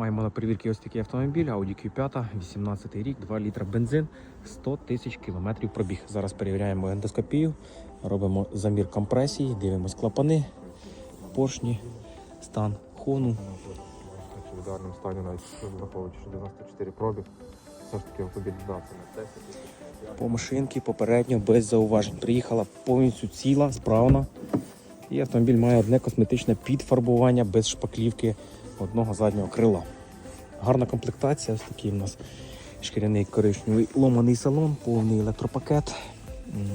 Маємо на перевірці ось такий автомобіль Audi Q5, 18 рік, 2 літра бензин, 100 тисяч кілометрів пробіг. Зараз перевіряємо ендоскопію, робимо замір компресії, дивимось клапани, поршні, стан хону. В ідеальному стані навіть враховуючи, 94 пробіг, все ж таки автомобіль здався на 10 По машинці попередньо без зауважень. Приїхала повністю ціла, справна. І автомобіль має одне косметичне підфарбування без шпаклівки одного заднього крила. Гарна комплектація, ось такий у нас шкіряний коричневий ломаний салон, повний електропакет,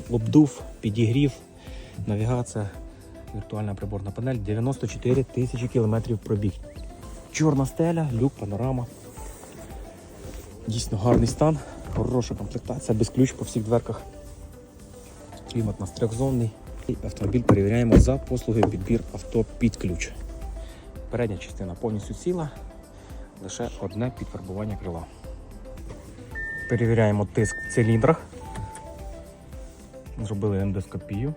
обдув, підігрів, навігація, віртуальна приборна панель, 94 тисячі кілометрів пробіг. Чорна стеля, люк, панорама. Дійсно гарний стан, хороша комплектація, без ключ по всіх дверках. Клімат у нас трьохзонний. Автомобіль перевіряємо за послугою підбір авто під ключ. Передня частина повністю ціла, лише одне підфарбування крила. Перевіряємо тиск в циліндрах. Зробили ендоскопію.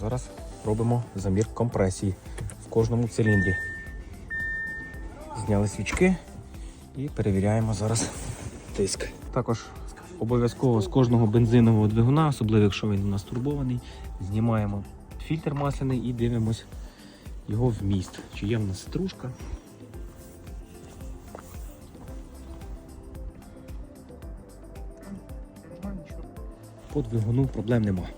Зараз робимо замір компресії в кожному циліндрі. Зняли свічки і перевіряємо зараз тиск. Також обов'язково з кожного бензинового двигуна, особливо якщо він у нас турбований, знімаємо фільтр масляний і дивимось його вміст. Чи є в нас стружка. По двигуну проблем нема.